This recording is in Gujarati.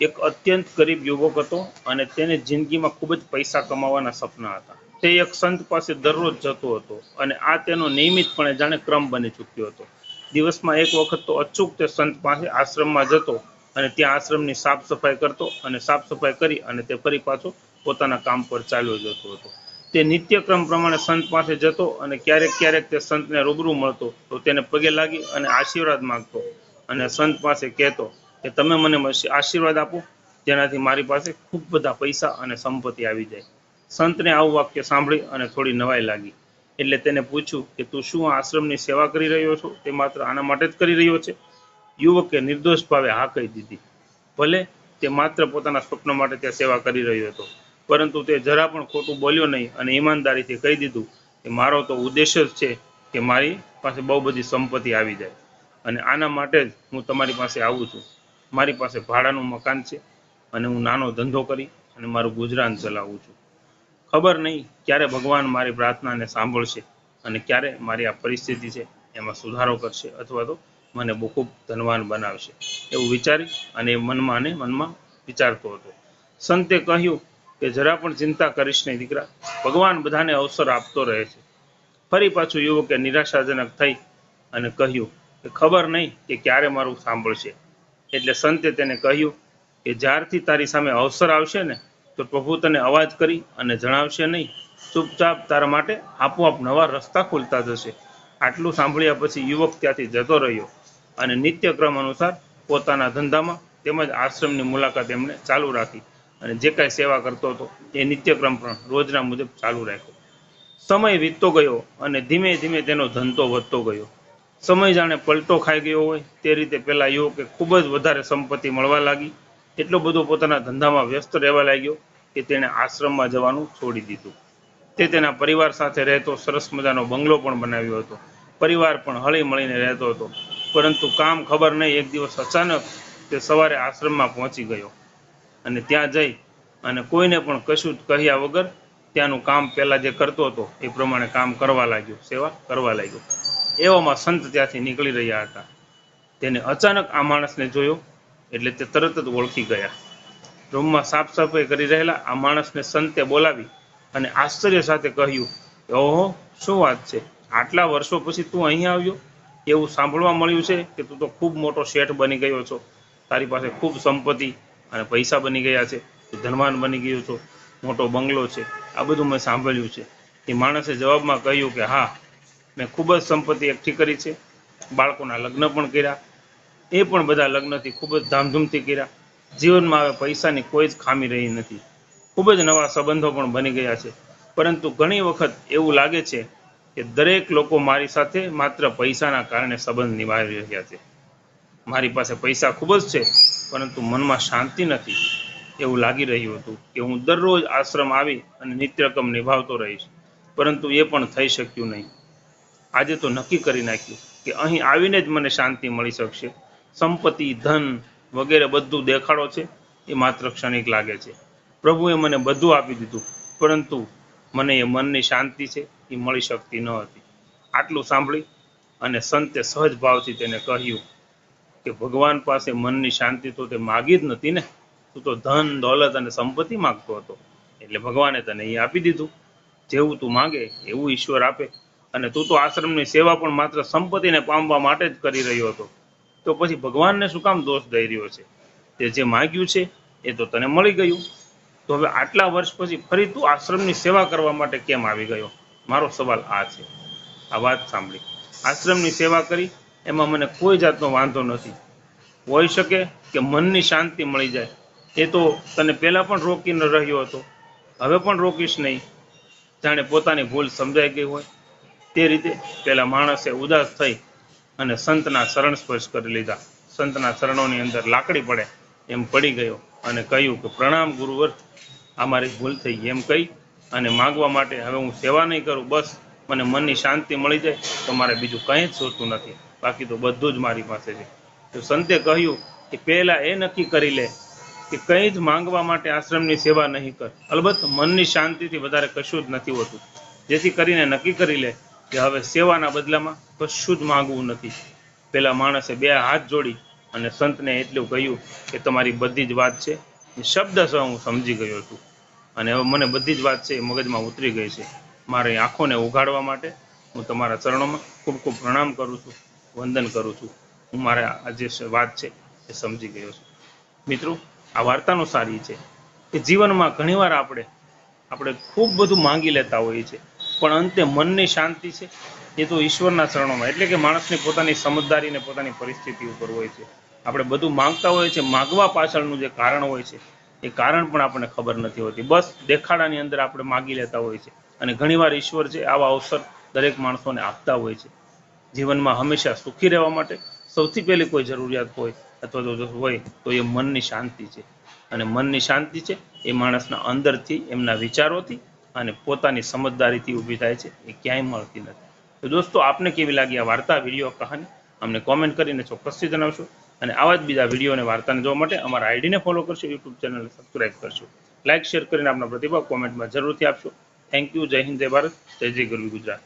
એક અત્યંત ગરીબ યુવક હતો અને તેને જિંદગીમાં ખૂબ જ પૈસા કમાવાના સપના હતા. તે એક સંત પાસે દરરોજ જતો હતો અને આ તેનો નિયમિતપણે જાણે ક્રમ બની ચૂક્યો હતો. દિવસમાં એક વખત તો અચૂક તે સંત પાસે આશ્રમમાં જતો અને ત્યાં આશ્રમની સાફ સફાઈ કરતો અને સાફ સફાઈ કરી અને તે ફરી પાછો પોતાના કામ પર ચાલ્યો જતો હતો. તે નિત્યક્રમ પ્રમાણે સંત પાસે જતો અને ક્યારેક ક્યારેક તે સંતને રૂબરૂ મળતો તો તેને પગે લાગી અને આશીર્વાદ માંગતો અને સંત પાસે કહેતો કે તમે મને આશીર્વાદ આપો, જેનાથી મારી પાસે ખૂબ બધા પૈસા અને સંપત્તિ આવી જાય. સંતને આવું વાક્ય સાંભળી અને થોડી નવાઈ લાગી. એટલે તેને પૂછ્યું કે, તું શું આશ્રમની સેવા કરી રહ્યો છો? તે માત્ર આના માટે જ કરી રહ્યો છે? યુવકે નિર્દોષ ભાવે હા કહી દીધી. ભલે તે માત્ર પોતાના સ્વપ્ન માટે ત્યાં સેવા કરી રહ્યો હતો, પરંતુ તે જરા પણ ખોટું બોલ્યો નહીં અને ઈમાનદારીથી કહી દીધું કે, મારો તો ઉદ્દેશ્ય જ છે કે મારી પાસે બહુ બધી સંપત્તિ આવી જાય અને આના માટે જ હું તમારી પાસે આવું છું. મારી પાસે ભાડાનું મકાન છે અને હું નાનો ધંધો કરી અને મારું ગુજરાન ચલાવું છું. ખબર નહીં ક્યારે ભગવાન મારી પ્રાર્થનાને સાંભળશે અને ક્યારે મારી આ પરિસ્થિતિ છે એમાં સુધારો કરશે અથવા તો મને બહુ ખૂબ ધનવાન બનાવશે. એવું વિચારી અને મનમાં અને મનમાં વિચારતો હતો. સંતે કહ્યું કે જરા પણ ચિંતા કરીશ નહીં દીકરા. ભગવાન બધાને અવસર આપતો રહે છે. ફરી પાછું યુવકે નિરાશાજનક થઈ અને કહ્યું કે ખબર નહીં કે ક્યારે મારું સાંભળશે. એટલે સંતે તેને કહ્યું કે જ્યારથી તારી સામે અવસર આવશે ને, તો પ્રભુ તને અવાજ કરી અને જણાવશે નહીં. ચૂપચાપ તારા માટે આપોઆપ નવા રસ્તા ખુલતા જશે. આટલું સાંભળ્યા પછી યુવક ત્યાંથી જતો રહ્યો અને નિત્યક્રમ અનુસાર પોતાના ધંધામાં તેમજ આશ્રમની મુલાકાત એમણે ચાલુ રાખી અને જે કાંઈ સેવા કરતો હતો એ નિત્યક્રમ પણ રોજના મુજબ ચાલુ રાખ્યો. સમય વીતતો ગયો અને ધીમે ધીમે તેનો ધંધો વધતો ગયો. સમય જાણે પલટો ખાઈ ગયો હોય તે રીતે પેલા યુવકે ખૂબ જ વધારે સંપત્તિ મળવા લાગી. એટલો બધો પોતાના ધંધામાં વ્યસ્ત રહેવા લાગ્યો કે તેણે આશ્રમમાં જવાનું છોડી દીધું. તે તેના પરિવાર સાથે રહેતો સરસ મજાનો બંગલો પણ બનાવ્યો હતો. પરિવાર પણ હળી મળીને રહેતો હતો. પરંતુ કામ ખબર નહીં, એક દિવસ અચાનક તે સવારે આશ્રમમાં પહોંચી ગયો. અને ત્યાં જઈ અને કોઈને પણ કશું જ કહ્યા વગર ત્યાંનું કામ પહેલાં જે કરતો હતો એ પ્રમાણે કામ કરવા લાગ્યો, સેવા કરવા લાગ્યો. એવામાં સંત ત્યાંથી નીકળી રહ્યા હતા. તેને અચાનક આ માણસને જોયો, એટલે તે તરત જ ઓળખી ગયા. રૂમમાં સાફ સફાઈ કરી રહેલા આ માણસને સંતે બોલાવી અને આશ્ચર્ય સાથે કહ્યું કે ઓહો, શું વાત છે? આટલા વર્ષો પછી તું અહીંયા આવ્યો? એવું સાંભળવા મળ્યું છે કે તું તો ખૂબ મોટો શેઠ બની ગયો છો. તારી પાસે ખૂબ સંપત્તિ અને પૈસા બની ગયા છે. ધનવાન બની ગયો છો. મોટો બંગલો છે. આ બધું મેં સાંભળ્યું છે. એ માણસે જવાબમાં કહ્યું કે, હા મેં ખૂબ જ સંપત્તિ એકઠી કરી છે. બાળકોના લગ્ન પણ કર્યા. એ પણ બધા લગ્નથી ખૂબ જ ધામધૂમથી કર્યા. જીવનમાં હવે પૈસાની કોઈ જ ખામી રહી નથી. ખૂબ જ નવા સંબંધો પણ બની ગયા છે. પરંતુ ઘણી વખત એવું લાગે છે કે દરેક લોકો મારી સાથે માત્ર પૈસાના કારણે સંબંધ નિભાવી રહ્યા છે. મારી પાસે પૈસા ખૂબ જ છે, પરંતુ મનમાં શાંતિ નથી. એવું લાગી રહ્યું હતું કે હું દરરોજ આશ્રમ આવી અને નિત્યક્રમ નિભાવતો રહીશ. પરંતુ એ પણ થઈ શક્યું નહીં. આજે તો નક્કી કરી નાખ્યું કે અહીં આવીને જ મને શાંતિ મળી શકશે. સંપત્તિ, ધન વગેરે બધું દેખાડો છે. એ માત્ર ક્ષણિક લાગે છે. પ્રભુએ મને બધું આપી દીધું, પરંતુ મને એ મનની શાંતિ છે, એ મળી શકતી ન હતી. આટલું સાંભળી અને સંતે સહજ ભાવથી તેને કહ્યું કે ભગવાન પાસે મનની શાંતિ તો તે માગી જ નથી ને. તું તો ધન, દોલત અને સંપત્તિ માગતો હતો. એટલે ભગવાને તને એ આપી દીધું. જેવું તું માગે, એવું ઈશ્વર આપે. અને તું તો આશ્રમની સેવા પણ માત્ર સંપત્તિને પામવા માટે જ કરી રહ્યો હતો. તો પછી ભગવાનને શું કામ દોષ દઈ રહ્યો છે? તે જે માગ્યું છે, એ તો તને મળી ગયું. તો હવે આટલા વર્ષ પછી ફરી તું આશ્રમની સેવા કરવા માટે કેમ આવી ગયો? મારો સવાલ આ છે. આ વાત સાંભળી. આશ્રમની સેવા કરી, એમાં મને કોઈ જાતનો વાંધો નથી. હોઈ શકે કે મનની શાંતિ મળી જાય. એ તો તને પહેલાં પણ રોકી ન રહ્યો હતો. હવે પણ રોકીશ નહીં. જાણે પોતાની ભૂલ સમજાઈ ગઈ હોય. તે રીતે પેલા માણસે ઉદાસ થઈ અને સંતના શરણ સ્પર્શ કરી લીધા. સંતના શરણોની અંદર લાકડી પડે એમ પડી ગયો અને કહ્યું કે, પ્રણામ ગુરુવર આ મારી ભૂલ થઈ એમ કહી અને માગવા માટે, હવે હું સેવા નહીં કરું, બસ, મને મનની શાંતિ મળી જાય, તો મારે બીજું કંઈ જ જોતું નથી. બાકી તો બધું જ મારી પાસે છે. તો સંતે કહ્યું કે પહેલા એ નક્કી કરી લે કે કંઈ જ માંગવા માટે આશ્રમની સેવા નહીં કર. અલબત્ત મનની શાંતિથી વધારે કશું જ નથી હોતું. જેથી કરીને નક્કી કરી લે કે હવે સેવાના બદલામાં કશું જ માગવું નથી. પેલા માણસે બે હાથ જોડી અને સંતને એટલું કહ્યું કે તમારી બધી જ વાત છે. શબ્દ સહ હું સમજી ગયો છું. અને હવે મને બધી જ વાત છે એ મગજમાં ઉતરી ગઈ છે. મારી આંખોને ઉઘાડવા માટે હું તમારા ચરણોમાં ખૂબ ખૂબ પ્રણામ કરું છું, વંદન કરું છું. હું મારા આ જે વાત છે એ સમજી ગયો છું. મિત્રો, આ વાર્તાનો સારી છે કે જીવનમાં ઘણીવાર આપણે આપણે ખૂબ બધું માંગી લેતા હોઈએ છીએ. પણ અંતે મનની શાંતિ છે. એ તો ઈશ્વરના શરણોમાં, એટલે કે માણસની પોતાની સમજદારી ને પોતાની પરિસ્થિતિ ઉપર હોય છે. આપણે બધું માંગતા હોઈએ છીએ માગવા પાછળનું જે કારણ હોય છે, એ કારણ પણ આપણને ખબર નથી હોતી. બસ દેખાડાની અંદર આપણે માગી લેતા હોઈએ છીએ અને ઘણીવાર ઈશ્વર છે, આવા અવસર દરેક માણસોને આપતા હોય છે. જીવનમાં હંમેશા સુખી રહેવા માટે સૌથી પહેલી કોઈ જરૂરિયાત હોય અથવા તો હોય, તો એ મનની શાંતિ છે. અને મનની શાંતિ છે, એ માણસના અંદરથી, એમના વિચારોથી અને પોતાની સમજદારીથી ઊભી થાય છે, એ ક્યાંય મળતી નથી. તો દોસ્તો, આપને કેવી લાગી આ વાર્તા વીડિયો કહાની? અમને કોમેન્ટ કરીને ચોક્કસથી જણાવશો. અને આવા જ બીજા વીડિયો અને વાર્તાને જોવા માટે અમારા આઈડીને ફોલો કરશો યુટ્યુબ ચેનલને સબસ્ક્રાઈબ કરશો. લાઇક શેર કરીને આપના પ્રતિભાવ કોમેન્ટમાં જરૂરથી આપશો. થેન્ક યુ જય હિન્દ, જય ભારત. જય જય ગરવી ગુજરાત.